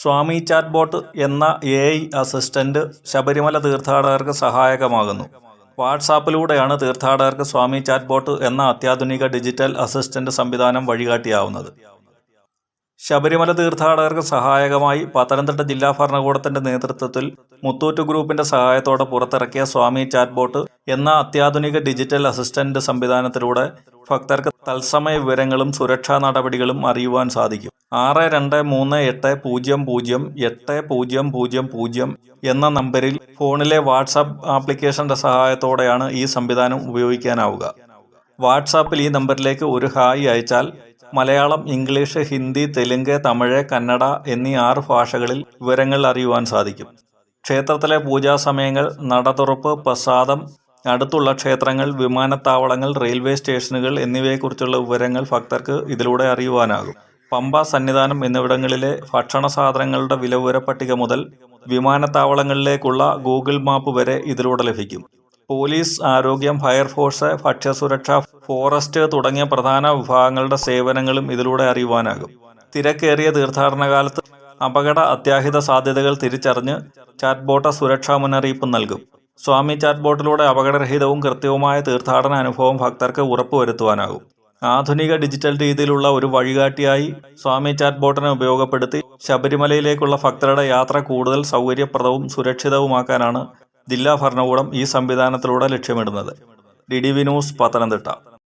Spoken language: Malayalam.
സ്വാമി ചാറ്റ്ബോട്ട് എന്ന എ ഐ അസിസ്റ്റന്റ് ശബരിമല തീർത്ഥാടകർക്ക് സഹായകമാകുന്നു. വാട്സാപ്പിലൂടെയാണ് തീർത്ഥാടകർക്ക് സ്വാമി ചാറ്റ്ബോട്ട് എന്ന അത്യാധുനിക ഡിജിറ്റൽ അസിസ്റ്റന്റ് സംവിധാനം വഴികാട്ടിയാവുന്നത്. ശബരിമല തീർത്ഥാടകർക്ക് സഹായകമായി പത്തനംതിട്ട ജില്ലാ ഭരണകൂടത്തിന്റെ നേതൃത്വത്തിൽ മുത്തൂറ്റ് ഗ്രൂപ്പിന്റെ സഹായത്തോടെ പുറത്തിറക്കിയ സ്വാമി ചാറ്റ്ബോട്ട് എന്ന അത്യാധുനിക ഡിജിറ്റൽ അസിസ്റ്റന്റ് സംവിധാനത്തിലൂടെ ഭക്തർക്ക് തത്സമയ വിവരങ്ങളും സുരക്ഷാ നടപടികളും അറിയുവാൻ സാധിക്കും. ആറ് രണ്ട് മൂന്ന് എട്ട് പൂജ്യം പൂജ്യം എട്ട് പൂജ്യം പൂജ്യം പൂജ്യം എന്ന നമ്പരിൽ ഫോണിലെ വാട്സാപ്പ് ആപ്ലിക്കേഷന്റെ സഹായത്തോടെയാണ് ഈ സംവിധാനം ഉപയോഗിക്കാനാവുക. വാട്സാപ്പിൽ ഈ നമ്പറിലേക്ക് ഒരു ഹായ് അയച്ചാൽ മലയാളം ഇംഗ്ലീഷ് ഹിന്ദി തെലുങ്ക് തമിഴ് കന്നഡ എന്നീ ആറ് ഭാഷകളിൽ വിവരങ്ങൾ അറിയുവാൻ സാധിക്കും. ക്ഷേത്രത്തിലെ പൂജാ പൂജാസമയങ്ങൾ നടതുറപ്പ് പ്രസാദം അടുത്തുള്ള ക്ഷേത്രങ്ങൾ വിമാനത്താവളങ്ങൾ റെയിൽവേ സ്റ്റേഷനുകൾ എന്നിവയെക്കുറിച്ചുള്ള വിവരങ്ങൾ ഭക്തർക്ക് ഇതിലൂടെ അറിയുവാനാകും. പമ്പ സന്നിധാനം എന്നിവിടങ്ങളിലെ ഭക്ഷണ സാധനങ്ങളുടെ വിലവിവര പട്ടിക മുതൽ വിമാനത്താവളങ്ങളിലേക്കുള്ള ഗൂഗിൾ മാപ്പ് വരെ ഇതിലൂടെ ലഭിക്കും. പോലീസ് ആരോഗ്യം ഫയർഫോഴ്സ് ഭക്ഷ്യസുരക്ഷ ഫോറസ്റ്റ് തുടങ്ങിയ പ്രധാന വിഭാഗങ്ങളുടെ സേവനങ്ങളും ഇതിലൂടെ അറിയുവാനാകും. തിരക്കേറിയ തീർത്ഥാടന കാലത്ത് അപകട അത്യാഹിത സാധ്യതകൾ തിരിച്ചറിഞ്ഞ് ചാറ്റ്ബോട്ട് സുരക്ഷാ മുന്നറിയിപ്പ് നൽകും. സ്വാമി ചാറ്റ്ബോട്ടിലൂടെ അപകടരഹിതവും കൃത്യവുമായ തീർത്ഥാടന അനുഭവം ഭക്തർക്ക് ഉറപ്പുവരുത്തുവാനാകും. ആധുനിക ഡിജിറ്റൽ രീതിയിലുള്ള ഒരു വഴികാട്ടിയായി സ്വാമി ചാറ്റ് ബോട്ടിനെ ഉപയോഗപ്പെടുത്തി ശബരിമലയിലേക്കുള്ള ഭക്തരുടെ യാത്ര കൂടുതൽ സൗകര്യപ്രദവും സുരക്ഷിതവുമാക്കാനാണ് ജില്ലാ ഭരണകൂടം ഈ സംവിധാനത്തിലൂടെ ലക്ഷ്യമിടുന്നത്. D D V news Pathanamthitta.